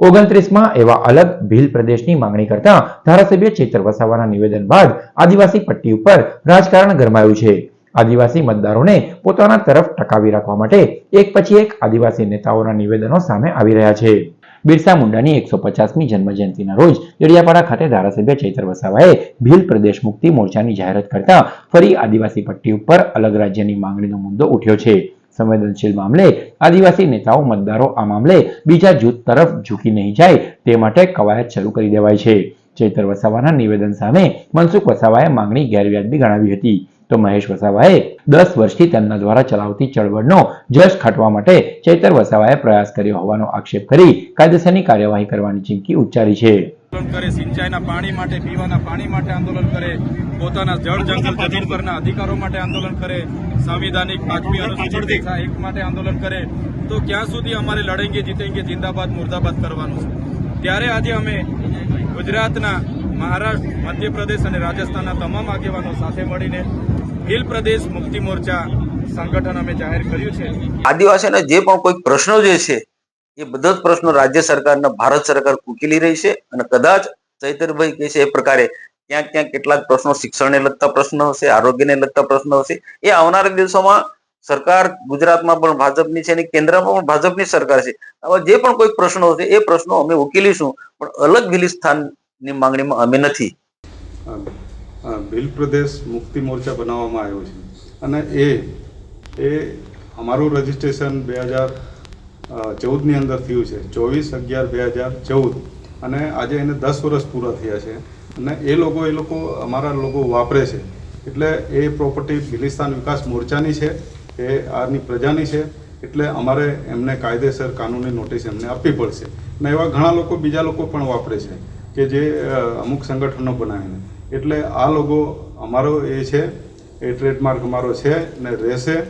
ઓગણત્રીસમાં એવા અલગ ભીલ પ્રદેશની માંગણી કરતા ધારાસભ્ય ચેતર વસાવાના નિવેદન બાદ આદિવાસી પટ્ટી ઉપર રાજકારણ ગરમાયું છે. આદિવાસી મતદારોને પોતાના તરફ ટકાવી રાખવા માટે એક પછી એક આદિવાસી નેતાઓના નિવેદનો સામે આવી રહ્યા છે. બિરસા મુંડાની એકસો પચાસમી જન્મજયંતિના રોજ દરિયાપાડા ખાતે ધારાસભ્ય ચૈતર વસાવાએ ભીલ પ્રદેશ મુક્તિ મોરચાની જાહેરાત કરતા ફરી આદિવાસી પટ્ટી ઉપર અલગ રાજ્યની માંગણીનો મુદ્દો ઉઠ્યો છે. સંવેદનશીલ મામલે આદિવાસી નેતાઓ, મતદારો આ મામલે બીજા જૂથ તરફ ઝૂકી નહીં જાય તે માટે કવાયત શરૂ કરી દેવાય છે. ચૈતર વસાવાના નિવેદન સામે મનસુખ વસાવાએ માંગણી ગેરવ્યાજબી ગણાવી હતી. તો મહેશ વસાવાએ દસ વર્ષથી તેમના દ્વારા ચલાવતી ચળવળનો જશ ખાટવા માટે ચૈતર વસાવાએ પ્રયાસ કર્યો હોવાનો આક્ષેપ કરી કાયદેસરની કાર્યવાહી કરવાની ચીમકી ઉચ્ચારી છે. આંદોલન કરે, સિંચાઈના પાણી માટે, પીવાના પાણી માટે આંદોલન કરે પોતાના જળ જંગલ જમીન પરના અધિકારો માટે આંદોલન કરે સંવિધાનિક પાંચમી અનુસૂચિત એક માટે આંદોલન કરે તો ક્યાં સુધી અમારે લડેંગે જીતેંગે જિંદાબાદ મુર્દાબાદ કરવાનું છે? ત્યારે આજે અમે ગુજરાતના મહારાષ્ટ્ર મધ્યપ્રદેશ અને રાજસ્થાનના તમામ આગેવાનો સાથે મળીને ભીલ પ્રદેશ મુક્તિ મોરચા સંગઠન અમે જાહેર કર્યું છે. આદિવાસીના જે પણ કોઈ પ્રશ્નો જે છે એ બધા જ પ્રશ્નો રાજ્ય સરકારના ભારત સરકાર ઉકેલી રહી છે અને કદાચ ચૈતરભાઈ કહે છે એ પ્રકારે ક્યાંક ક્યાંક કેટલાક પ્રશ્નો શિક્ષણને લગતા પ્રશ્નો હશે, આરોગ્યને લગતા પ્રશ્નો હશે. એ આવનારા દિવસોમાં સરકાર ગુજરાતમાં પણ ભાજપની છે અને કેન્દ્રમાં પણ ભાજપની સરકાર છે. આવા જે પણ કોઈ પ્રશ્નો છે એ પ્રશ્નો અમે ઉકેલીશું, પણ અલગ ભીલિસ્તાનની માંગણીમાં અમે નથી. ભીલ પ્રદેશ મુક્તિ મોરચા બનાવવામાં આવ્યો છે. અને એ એ અમારું રજિસ્ટ્રેશન બે હજાર ચૌદની અંદર થયું છે. ચોવીસ અગિયાર બે હજાર ચૌદ. અને આજે એને દસ વર્ષ પૂરા થયા છે. અને એ લોકો એ લોકો અમારા લોકો વાપરે છે. એટલે એ પ્રોપર્ટી ભીલિસ્તાન વિકાસ મોરચાની છે, એ આની પ્રજાની છે, એટલે અમારે એમને કાયદેસર કાનૂની નોટિસ એમને આપવી પડશે. અને એવા ઘણા લોકો, બીજા લોકો પણ વાપરે છે, કે જે અમુક સંગઠનો બનાવીને. એટલે આ લોકો, અમારો એ છે, એ ટ્રેડમાર્ક અમારો છે, ને રહેશે.